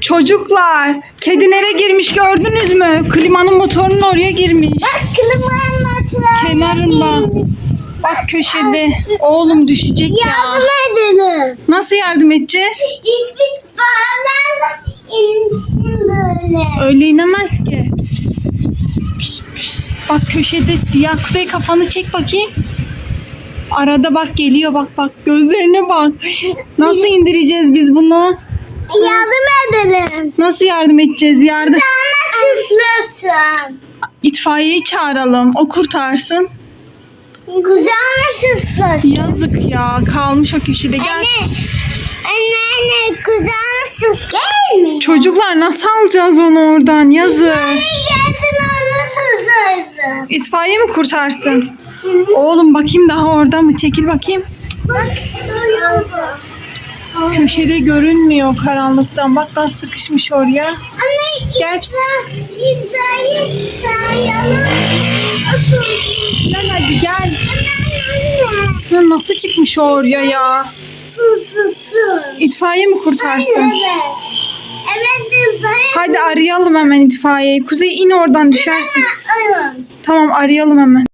Çocuklar, kedi nereye girmiş gördünüz mü? Klimanın motorunun oraya girmiş. Bak klimanın altına. Kenarında. Bak köşede. Oğlum düşecek ya. Yardım edelim. Nasıl yardım edeceğiz? İplik bağlarla insin böyle. Öyle inemez ki. Pis, pis, pis, pis, pis, pis, pis. Bak köşede siyah. Kuzey kafanı çek bakayım. Arada bak geliyor bak bak. Gözlerine bak. Nasıl indireceğiz biz bunu? Yardım edelim. Nasıl yardım edeceğiz? Yardım. Sana süflasın. İtfaiyeyi çağıralım. O kurtarsın. Kucağına süflasın. Yazık ya. Kalmış o köşede. Gel. Anne. Anne anne kucağına süf. Gelmiyor. Çocuklar nasıl alacağız onu oradan? Yazık. Gelsin onu süflasın. İtfaiye mi kurtarsın? Oğlum bakayım daha orada mı? Çekil bakayım. Bak. Köşede görünmüyor karanlıktan. Bak nasıl sıkışmış oraya. Anne Gel. Pis, pis, pis, pis, pis, pis. Gel hadi gel. Ya nasıl çıkmış oraya ya? İtfaiye mi kurtarsın? Hadi arayalım hemen itfaiyeyi. Kuzey in oradan düşersin. Tamam arayalım hemen.